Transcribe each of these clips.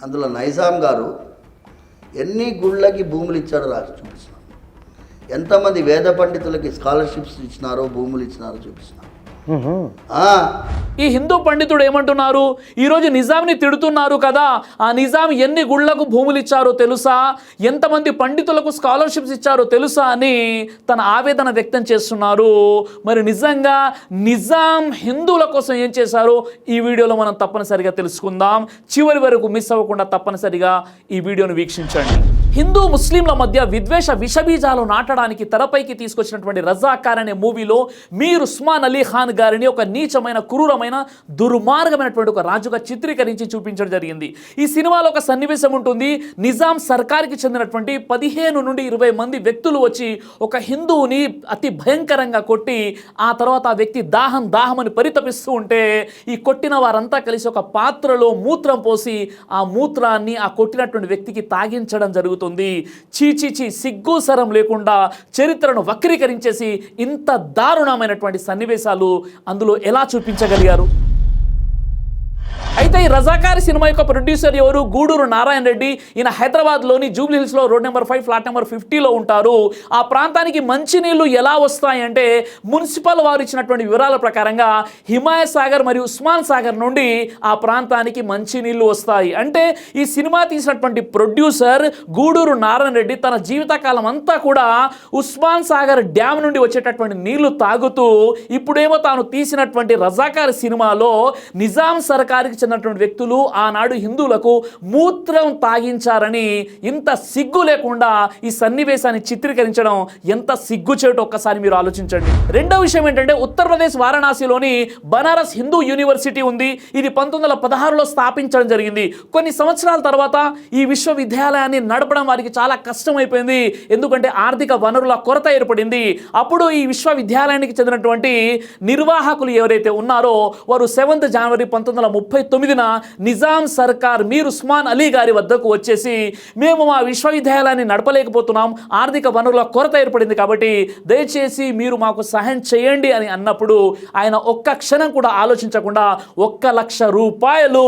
అందులో నైజాం గారు ఎన్ని గుళ్ళకి భూములు ఇచ్చాడో రాసి చూపిస్తున్నాను ఎంతమంది వేద పండితులకి స్కాలర్షిప్స్ ఇచ్చినారో భూములు ఇచ్చినారో చూపిస్తున్నాను ఈ హిందూ పండితుడు ఏమంటున్నారు? ఈరోజు నిజాంని తిడుతున్నారు కదా. ఆ నిజాం ఎన్ని గుళ్ళకు భూములు ఇచ్చారో తెలుసా? ఎంతమంది పండితులకు స్కాలర్షిప్స్ ఇచ్చారో తెలుసా అని తన ఆవేదన వ్యక్తం చేస్తున్నారు. మరి నిజంగా నిజాం హిందువుల కోసం ఏం చేశారో? ఈ వీడియోలో మనం తప్పనిసరిగా తెలుసుకుందాం. చివరి వరకు మిస్ అవ్వకుండా తప్పనిసరిగా ఈ వీడియోను వీక్షించండి. హిందూ ముస్లింల మధ్య విద్వేష విషబీజాలు నాటడానికి తెరపైకి తీసుకొచ్చినటువంటి రజాకార్ అనే మూవీలో మీరు ఉస్మాన్ అలీ ఖాన్ గారిని ఒక నీచమైన క్రూరమైన దుర్మార్గమైనటువంటి ఒక రాజుగా చిత్రీకరించి చూపించడం జరిగింది. ఈ సినిమాలో ఒక సన్నివేశం ఉంటుంది. నిజాం సర్కార్కి చెందినటువంటి పదిహేను నుండి ఇరవై మంది వ్యక్తులు వచ్చి ఒక హిందువుని అతి భయంకరంగా కొట్టి ఆ తర్వాత ఆ వ్యక్తి దాహం దాహం అని పరితపిస్తూ ఉంటే ఈ కొట్టిన వారంతా కలిసి ఒక పాత్రలో మూత్రం పోసి ఆ మూత్రాన్ని ఆ కొట్టినటువంటి వ్యక్తికి తాగించడం జరుగుతుంది. జరుగుతుంది. చీచీచి చీ సిగ్గు సరం లేకుండా చరిత్రను వక్రీకరించేసి ఇంత దారుణమైనటువంటి సన్నివేశాలు అందులో ఎలా చూపించగలిగారు? అయితే ఈ రజాకారి సినిమా యొక్క ప్రొడ్యూసర్ ఎవరు? గూడూరు నారాయణ రెడ్డి. ఈయన హైదరాబాద్లోని జూబ్లీ లో road number five flat number ఫిఫ్టీలో ఉంటారు. ఆ ప్రాంతానికి మంచినీళ్ళు ఎలా వస్తాయి అంటే మున్సిపల్ వారు ఇచ్చినటువంటి వివరాల ప్రకారంగా హిమాయత్ సాగర్ మరియు ఉస్మాన్ సాగర్ నుండి ఆ ప్రాంతానికి మంచినీళ్ళు వస్తాయి. అంటే ఈ సినిమా తీసినటువంటి ప్రొడ్యూసర్ గూడూరు నారాయణ రెడ్డి తన జీవితకాలం అంతా కూడా ఉస్మాన్ సాగర్ డ్యామ్ నుండి వచ్చేటటువంటి నీళ్ళు తాగుతూ ఇప్పుడేమో తాను తీసినటువంటి రజాకార్ సినిమాలో నిజాం సర్కార్కి ఉన్నటువంటి వ్యక్తులు ఆనాడు హిందువులకు మూత్రం తాగించారని ఇంత సిగ్గు లేకుండా ఈ సన్నివేశాన్ని చిత్రీకరించడం ఎంత సిగ్గుచేటు ఒక్కసారి మీరు ఆలోచించండి. రెండో విషయం ఏంటంటే ఉత్తరప్రదేశ్ వారణాసిలోని బనారస్ హిందూ యూనివర్సిటీ ఉంది. ఇది పంతొమ్మిది వందల పదహారులో స్థాపించడం జరిగింది. కొన్ని సంవత్సరాల తర్వాత ఈ విశ్వవిద్యాలయాన్ని నడపడం వారికి చాలా కష్టమైపోయింది. ఎందుకంటే ఆర్థిక వనరుల కొరత ఏర్పడింది. అప్పుడు ఈ విశ్వవిద్యాలయానికి చెందినటువంటి నిర్వాహకులు ఎవరైతే ఉన్నారో వారు సెవెంత్ జనవరి పంతొమ్మిది వందల ముప్పై తొమ్మిదిన నిజాం సర్కార్ మీర్ ఉస్మాన్ అలీ గారి వద్దకు వచ్చేసి మేము మా విశ్వవిద్యాలయాన్ని నడపలేకపోతున్నాం. ఆర్థిక వనరుల కొరత ఏర్పడింది కాబట్టి దయచేసి మీరు మాకు సహాయం చేయండి అని అన్నప్పుడు ఆయన ఒక్క క్షణం కూడా ఆలోచించకుండా ఒక్క లక్ష రూపాయలు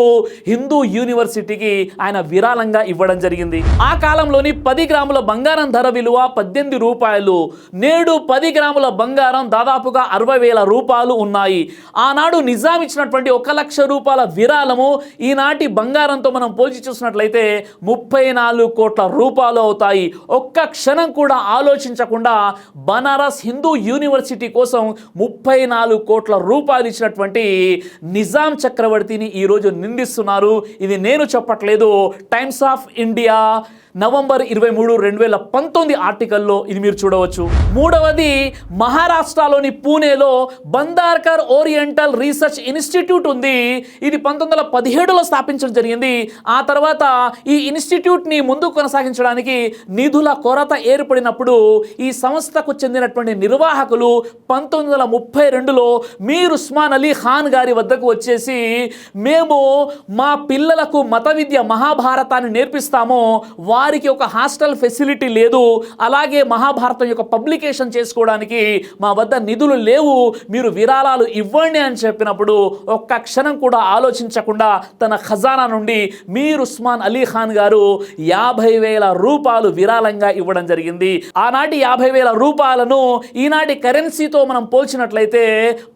హిందూ యూనివర్సిటీకి ఆయన విరాళంగా ఇవ్వడం జరిగింది. ఆ కాలంలోని పది గ్రాముల బంగారం ధర విలువ పద్దెనిమిది రూపాయలు. నేడు పది గ్రాముల బంగారం దాదాపుగా అరవై వేల రూపాయలు ఉన్నాయి. ఆనాడు నిజాం ఇచ్చినటువంటి ఒక లక్ష రూపాయల విరాళము ఈనాటి బంగారంతో మనం పోల్చి చూసినట్లయితే ముప్పై నాలుగు కోట్ల రూపాయలు అవుతాయి. ఒక్క క్షణం కూడా ఆలోచించకుండా బనారస్ హిందూ యూనివర్సిటీ కోసం ముప్పై నాలుగు కోట్ల రూపాయలు ఇచ్చినటువంటి నిజాం చక్రవర్తిని ఈరోజు నిందిస్తున్నారు. ఇది నేను చెప్పట్లేదు. టైమ్స్ ఆఫ్ ఇండియా నవంబర్ ఇరవై మూడు రెండు వేల పంతొమ్మిది ఆర్టికల్లో ఇది మీరు చూడవచ్చు. మూడవది మహారాష్ట్రలోని పూణేలో బందార్కర్ ఓరియంటల్ రీసెర్చ్ ఇన్స్టిట్యూట్ ఉంది. ఇది పంతొమ్మిది వందల పదిహేడులో స్థాపించడం జరిగింది. ఆ తర్వాత ఈ ఇన్స్టిట్యూట్ని ముందుకు కొనసాగించడానికి నిధుల కొరత ఏర్పడినప్పుడు ఈ సంస్థకు చెందినటువంటి నిర్వాహకులు పంతొమ్మిది వందల ముప్పై రెండులో మీర్ ఉస్మాన్ అలీ ఖాన్ గారి వద్దకు వచ్చేసి మేము మా పిల్లలకు మత విద్య మహాభారతాన్ని నేర్పిస్తాము. వారికి ఒక హాస్టల్ ఫెసిలిటీ లేదు. అలాగే మహాభారతం యొక్క పబ్లికేషన్ చేసుకోవడానికి మా వద్ద నిధులు లేవు. మీరు విరాళాలు ఇవ్వండి అని చెప్పినప్పుడు ఒక్క క్షణం కూడా ఆలోచించకుండా తన ఖజానా నుండి మీర్ ఉస్మాన్ అలీ ఖాన్ గారు యాభై వేల రూపాయలు విరాళంగా ఇవ్వడం జరిగింది. ఆనాటి యాభై వేల రూపాయలను ఈనాటి కరెన్సీతో మనం పోల్చినట్లయితే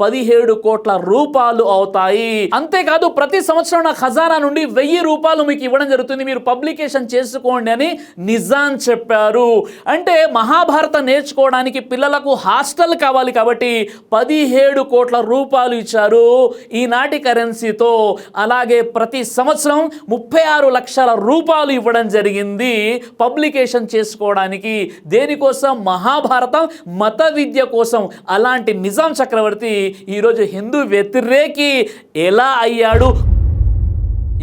పదిహేడు కోట్ల రూపాయలు అవుతాయి. అంతేకాదు ప్రతి సంవత్సరం నా ఖజానా నుండి వెయ్యి రూపాయలు మీకు ఇవ్వడం జరుగుతుంది. మీరు పబ్లికేషన్ చేసుకోండి అని నిజాం చెప్పారు. అంటే మహాభారతం నేర్చుకోవడానికి పిల్లలకు హాస్టల్ కావాలి కాబట్టి పదిహేడు కోట్ల రూపాయలు ఇచ్చారు ఈనాటి కరెన్సీతో. అలాగే ప్రతి సంవత్సరం ముప్పై ఆరు లక్షల రూపాయలు ఇవ్వడం జరిగింది. పబ్లికేషన్ చేసుకోవడానికి దేనికోసం? మహాభారతం మత విద్య కోసం. అలాంటి నిజాం చక్రవర్తి ఈరోజు హిందూ వ్యతిరేకి ఎలా అయ్యాడు?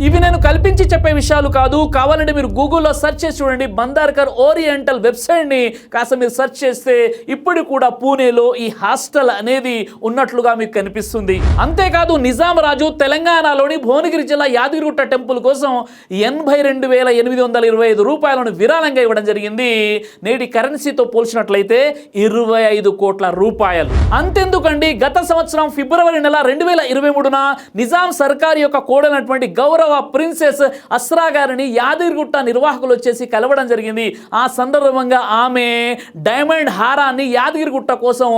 ఇవి నేను కల్పించి చెప్పే విషయాలు కాదు. కావాలంటే మీరు గూగుల్లో సెర్చ్ చేసి చూడండి. బందార్కర్ ఓరియంటల్ వెబ్సైట్ని కాస్త మీరు సెర్చ్ చేస్తే ఇప్పుడు కూడా పూణేలో ఈ హాస్టల్ అనేది ఉన్నట్లుగా మీకు కనిపిస్తుంది. అంతేకాదు నిజాం రాజు తెలంగాణలోని భువనగిరి జిల్లా యాదగిరిగుట్ట టెంపుల్ కోసం ఎనభై రెండు వేల ఎనిమిది వందల ఇరవై ఐదు రూపాయలను విరాళంగా ఇవ్వడం జరిగింది. నేటి కరెన్సీతో పోల్చినట్లయితే ఇరవై ఐదు కోట్ల రూపాయలు. అంతెందుకండి? గత సంవత్సరం ఫిబ్రవరి నెల రెండు వేల ఇరవై మూడున నిజాం సర్కార్ యొక్క కోడనటువంటి గౌరవ మూడవ ప్రిన్సెస్ అస్రా గారిని యాదగిరిగుట్ట నిర్వాహకులు వచ్చేసి కలవడం జరిగింది. ఆ సందర్భంగా ఆమె డైమండ్ హారాన్ని యాదగిరిగుట్ట కోసం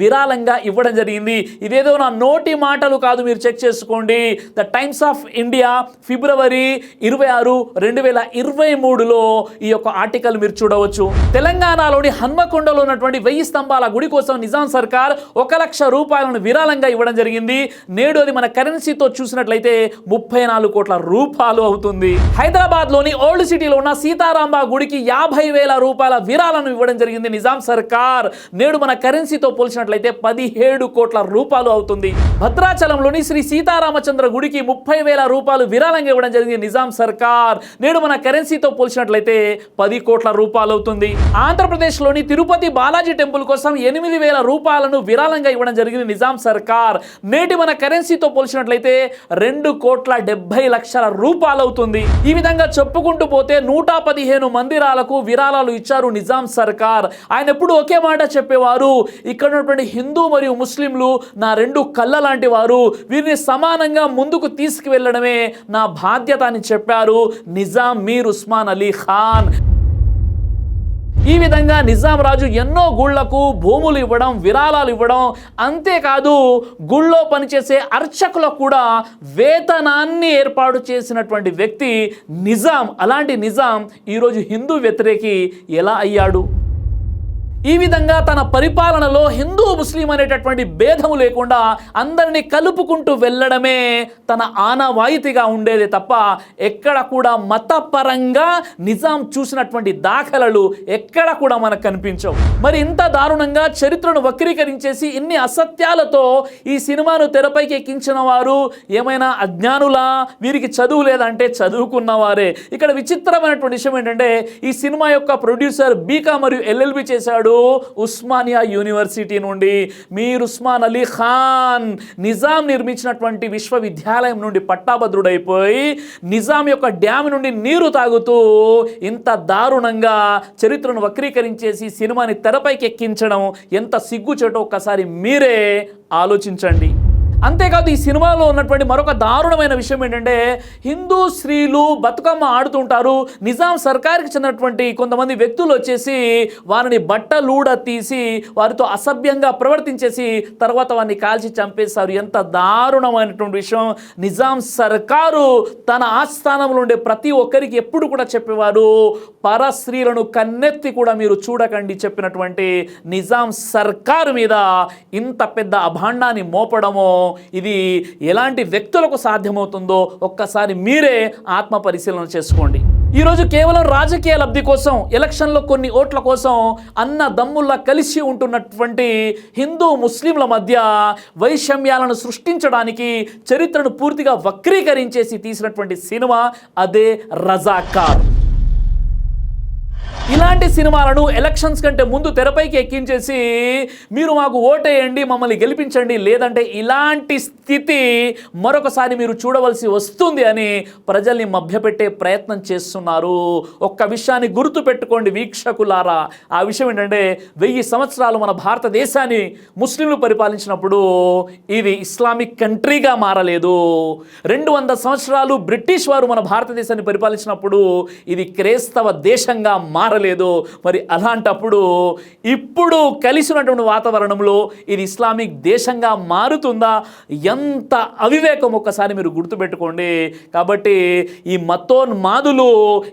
విరాళంగా ఇవ్వడం జరిగింది. ఇదేదో నా నోటి మాటలు కాదు మీరు చెక్ చేసుకోండి. The Times of India February ఇరవై ఆరు రెండు వేల ఇరవై మూడులో ఈ యొక్క ఆర్టికల్ మీరు చూడవచ్చు. తెలంగాణలోని హన్మకొండలో ఉన్నటువంటి వెయ్యి స్తంభాల గుడి కోసం నిజాం సర్కార్ ఒక లక్ష రూపాయలను విరాళంగా ఇవ్వడం జరిగింది. నేడు అది మన కరెన్సీతో చూసినట్లయితే ముప్పై నాలుగు కోట్ల రూపాయలు అవుతుంది. హైదరాబాద్లోని ఓల్డ్ సిటీలో ఉన్న సీతారాంబ గుడికి యాభై వేల రూపాయల విరాళను ఇవ్వడం జరిగింది నిజాం సర్కార్. నేడు మన కరెన్సీతో పోల్చినట్లయితే పదిహేడు కోట్ల రూపాయలు అవుతుంది. భద్రాచలంలోని శ్రీ సీతారామచంద్ర గుడికి ముప్పై వేల రూపాయలు విరాళంగా ఇవ్వడం జరిగింది నిజాం సర్కార్. నేడు మన కరెన్సీతో పోల్చినట్లయితే పది కోట్ల రూపాయలు అవుతుంది. ఆంధ్రప్రదేశ్లోని తిరుపతి బాలాజీ టెంపుల్ కోసం ఎనిమిది వేల రూపాయలను విరాళంగా ఇవ్వడం జరిగింది నిజాం సర్కార్. నేటి మన కరెన్సీతో పోల్చినట్లయితే రెండు కోట్ల డెబ్బై లక్షల లక్షల రూపాయలవుతుంది ఈ విధంగా చెప్పుకుంటూ పోతే నూట పదిహేను మందిరాలకు విరాళాలు ఇచ్చారు నిజాం సర్కార్. ఆయన ఎప్పుడు ఒకే మాట చెప్పేవారు ఇక్కడ ఉన్నటువంటి హిందూ మరియు ముస్లింలు నా రెండు కళ్ళ లాంటి వారు వీరిని సమానంగా ముందుకు తీసుకువెళ్ళడమే నా బాధ్యత అని చెప్పారు నిజాం మీర్ ఉస్మాన్ అలీ ఖాన్. ఈ విధంగా నిజాం రాజు ఎన్నో గుళ్ళకు భూములు ఇవ్వడం విరాళాలు ఇవ్వడం అంతేకాదు గుళ్ళో పనిచేసే అర్చకులకు కూడా వేతనాన్ని ఏర్పాటు చేసినటువంటి వ్యక్తి నిజాం అలాంటి నిజాం ఈరోజు హిందూ వ్యతిరేకి ఎలా అయ్యాడు? ఈ విధంగా తన పరిపాలనలో హిందూ ముస్లిం అనేటటువంటి భేదము లేకుండా అందరినీ కలుపుకుంటూ వెళ్ళడమే తన ఆనవాయితీగా ఉండేది తప్ప ఎక్కడ కూడా మతపరంగా నిజాం చూసినటువంటి దాఖలలు ఎక్కడ కూడా మనకు కనిపించవు. మరి ఇంత దారుణంగా చరిత్రను వక్రీకరించేసి ఇన్ని అసత్యాలతో ఈ సినిమాను తెరపైకి ఎక్కించిన వారు ఏమైనా అజ్ఞానులా? వీరికి చదువు లేదంటే చదువుకున్నవారే. ఇక్కడ విచిత్రమైనటువంటి విషయం ఏంటంటే ఈ సినిమా యొక్క ప్రొడ్యూసర్ బీకా మరియు ఎల్ఎల్బి చేశాడు. ఉస్మానియా యూనివర్సిటీ నుండి మీర్ ఉస్మాన్ అలీ ఖాన్ నిజాం నిర్మించినటువంటి విశ్వవిద్యాలయం నుండి పట్టాభద్రుడైపోయి నిజాం యొక్క డ్యామ్ నుండి నీరు తాగుతూ ఇంత దారుణంగా చరిత్రను వక్రీకరించేసి సినిమాని తెరపైకి ఎక్కించడం ఎంత సిగ్గుచేటో ఒక్కసారి మీరే ఆలోచించండి. అంతేకాదు ఈ సినిమాలో ఉన్నటువంటి మరొక దారుణమైన విషయం ఏంటంటే హిందూ స్త్రీలు బతుకమ్మ ఆడుతుంటారు. నిజాం సర్కార్కి చెందినటువంటి కొంతమంది వ్యక్తులు వచ్చేసి వారిని బట్టలూడ తీసి వారితో అసభ్యంగా ప్రవర్తించేసి తర్వాత వారిని కాల్చి చంపేశారు. ఎంత దారుణమైనటువంటి విషయం. నిజాం సర్కారు తన ఆస్థానంలో ఉండే ప్రతి ఒక్కరికి ఎప్పుడు కూడా చెప్పేవారు పర స్త్రీలను కన్నెత్తి కూడా మీరు చూడకండి చెప్పినటువంటి నిజాం సర్కారు మీద ఇంత పెద్ద అభాండాన్ని మోపడమో ఇది ఎలాంటి వ్యక్తులకు సాధ్యమవుతుందో ఒక్కసారి మీరే ఆత్మ పరిశీలన చేసుకోండి. ఈరోజు కేవలం రాజకీయ లబ్ధి కోసం ఎలక్షన్లో కొన్ని ఓట్ల కోసం అన్న దమ్ముల్లా కలిసి ఉంటున్నటువంటి హిందూ ముస్లింల మధ్య వైషమ్యాలను సృష్టించడానికి చరిత్రను పూర్తిగా వక్రీకరించేసి తీసినటువంటి సినిమా అదే రజాకార్. ఇలాంటి సినిమాలను ఎలక్షన్స్ కంటే ముందు తెరపైకి ఎక్కించేసి మీరు మాకు ఓటేయండి మమ్మల్ని గెలిపించండి లేదంటే ఇలాంటి స్థితి మరొకసారి మీరు చూడవలసి వస్తుంది అని ప్రజల్ని మభ్యపెట్టే ప్రయత్నం చేస్తున్నారు. ఒక్క విషయాన్ని గుర్తు పెట్టుకోండి వీక్షకులారా. ఆ విషయం ఏంటంటే వెయ్యి సంవత్సరాలు మన భారతదేశాన్ని ముస్లింలు పరిపాలించినప్పుడు ఇది ఇస్లామిక్ కంట్రీగా మారలేదు. రెండు వందల సంవత్సరాలు బ్రిటిష్ వారు మన భారతదేశాన్ని పరిపాలించినప్పుడు ఇది క్రైస్తవ దేశంగా మారలేదు. మరి అలాంటప్పుడు ఇప్పుడు కలిసినటువంటి వాతావరణంలో ఇది ఇస్లామిక్ దేశంగా మారుతుందా? ఎంత అవివేకం ఒక్కసారి మీరు గుర్తుపెట్టుకోండి. కాబట్టి ఈ మతోన్మాదులు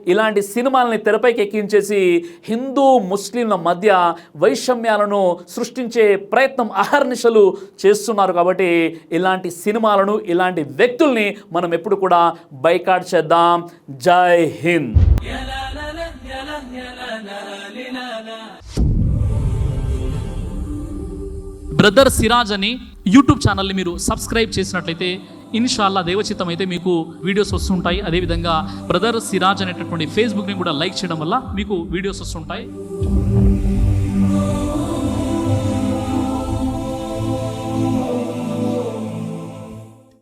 ఇలాంటి సినిమాలని తెరపైకి ఎక్కించేసి హిందూ ముస్లింల మధ్య వైషమ్యాలను సృష్టించే ప్రయత్నం అహర్నిశలు చేస్తున్నారు. కాబట్టి ఇలాంటి సినిమాలను ఇలాంటి వ్యక్తుల్ని మనం ఎప్పుడు కూడా బైకాట్ చేద్దాం. జై హింద్. బ్రదర్ సిరాజ్ అని యూట్యూబ్ ఛానల్ని మీరు సబ్స్క్రైబ్ చేసినట్లయితే ఇన్షాల్లా దేవచిత్తం అయితే మీకు వీడియోస్ వస్తుంటాయి. అదేవిధంగా బ్రదర్ సిరాజ్ అనేటటువంటి ఫేస్బుక్ని కూడా లైక్ చేయడం వల్ల మీకు వీడియోస్ వస్తుంటాయి.